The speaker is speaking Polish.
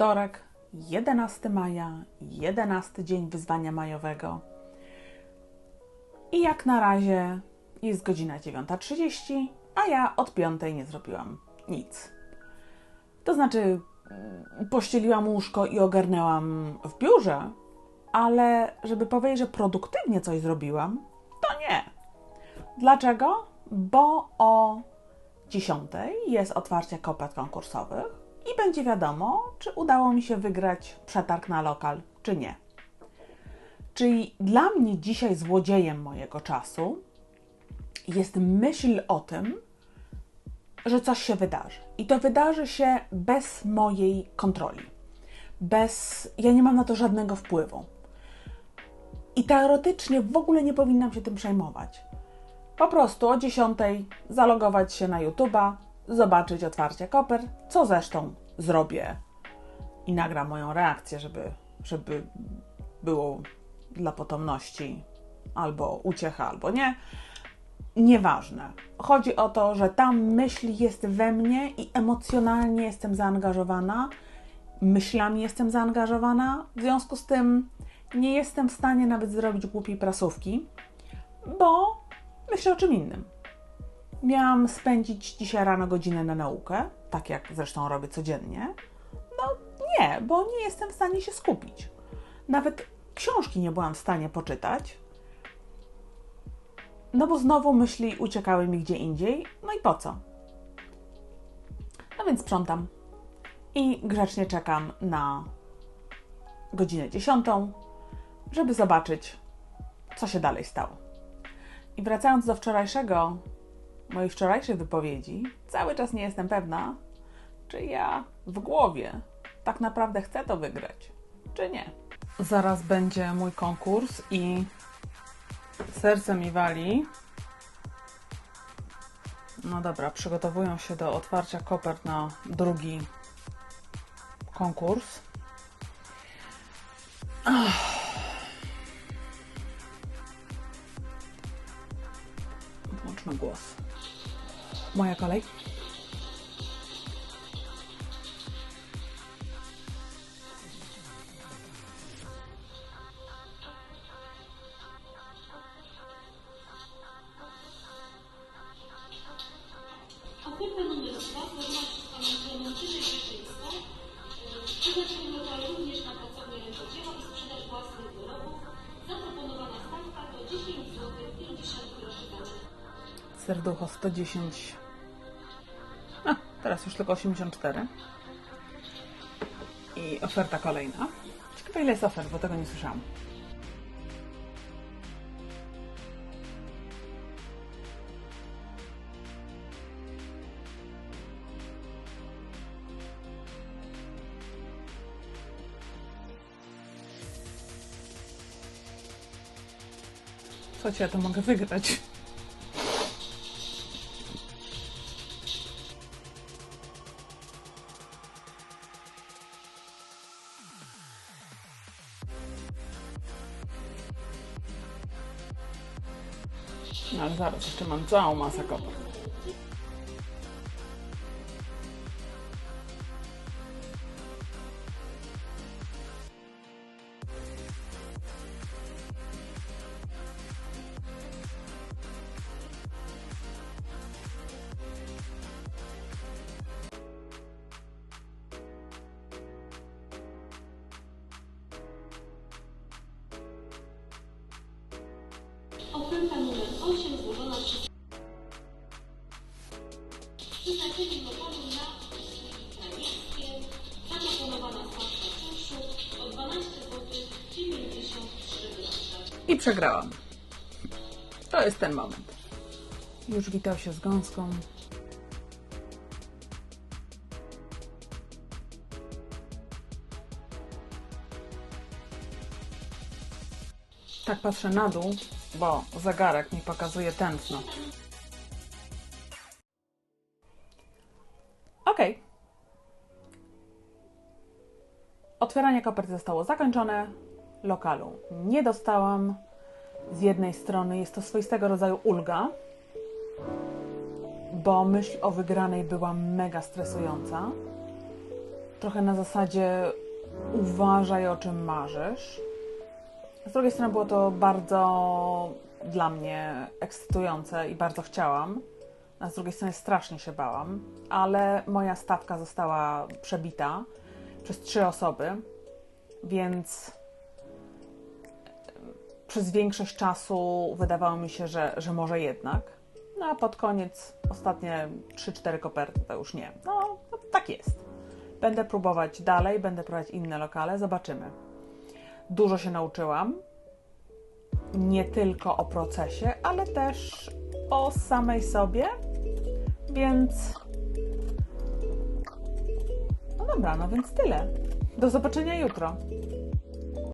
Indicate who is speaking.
Speaker 1: Wtorek, 11 maja, 11 dzień wyzwania majowego. I jak na razie jest godzina 9.30, a ja od 5 nie zrobiłam nic. To znaczy, mm, pościeliłam łóżko i ogarnęłam w biurze, ale żeby powiedzieć, że produktywnie coś zrobiłam, to nie. Dlaczego? Bo o 10 jest otwarcie kopert konkursowych i będzie wiadomo, czy udało mi się wygrać przetarg na lokal, czy nie. Czyli dla mnie dzisiaj złodziejem mojego czasu jest myśl o tym, że coś się wydarzy. I to wydarzy się bez mojej kontroli. Bez. Ja nie mam na to żadnego wpływu. I teoretycznie w ogóle nie powinnam się tym przejmować. Po prostu o 10 zalogować się na YouTube'a, zobaczyć otwarcie koper, co zresztą zrobię i nagram moją reakcję, żeby, żeby było dla potomności albo uciecha, albo nie. Nieważne. Chodzi o to, że ta myśl jest we mnie i emocjonalnie jestem zaangażowana, myślami jestem zaangażowana, w związku z tym nie jestem w stanie nawet zrobić głupiej prasówki, bo myślę o czym innym. Miałam spędzić dzisiaj rano godzinę na naukę, tak jak zresztą robię codziennie. No nie, bo nie jestem w stanie się skupić. Nawet książki nie byłam w stanie poczytać, no bo znowu myśli uciekały mi gdzie indziej. No i po co? No więc sprzątam i grzecznie czekam na godzinę dziesiątą, żeby zobaczyć, co się dalej stało. I wracając do wczorajszego, mojej wczorajszej wypowiedzi, cały czas nie jestem pewna, czy ja w głowie tak naprawdę chcę to wygrać, czy nie. Zaraz będzie mój konkurs i serce mi wali. No dobra, przygotowują się do otwarcia kopert na drugi konkurs. Ach. Włączmy głos. Moja kolej. Serducho 110. A, teraz już tylko 84. I oferta kolejna. Ciekawe ile jest ofert, bo tego nie słyszałam. Ci ja to mogę wygrać? No ale zaraz, jeszcze mam całą masę kopert.
Speaker 2: Na usługi krawieckie. Zaproponowana stawka czynszu o 12 zł 93 grosze.
Speaker 1: I przegrałam. To jest ten moment. Już witał się z gąską. Tak patrzę na dół, bo zegarek mi pokazuje tętno. Otwieranie kopert zostało zakończone. Lokalu nie dostałam. Z jednej strony jest to swoistego rodzaju ulga, bo myśl o wygranej była mega stresująca. trochę na zasadzie uważaj o czym marzysz. Z drugiej strony było to bardzo dla mnie ekscytujące i bardzo chciałam. A z drugiej strony strasznie się bałam, ale moja stawka została przebita przez trzy osoby, więc przez większość czasu wydawało mi się, że, że może jednak. No a pod koniec, ostatnie 3-4 koperty to już nie. No, no, tak jest. Będę próbować dalej, będę próbować inne lokale, zobaczymy. Dużo się nauczyłam. Nie tylko o procesie, ale też o samej sobie. Więc. Dobra, no więc tyle. Do zobaczenia jutro.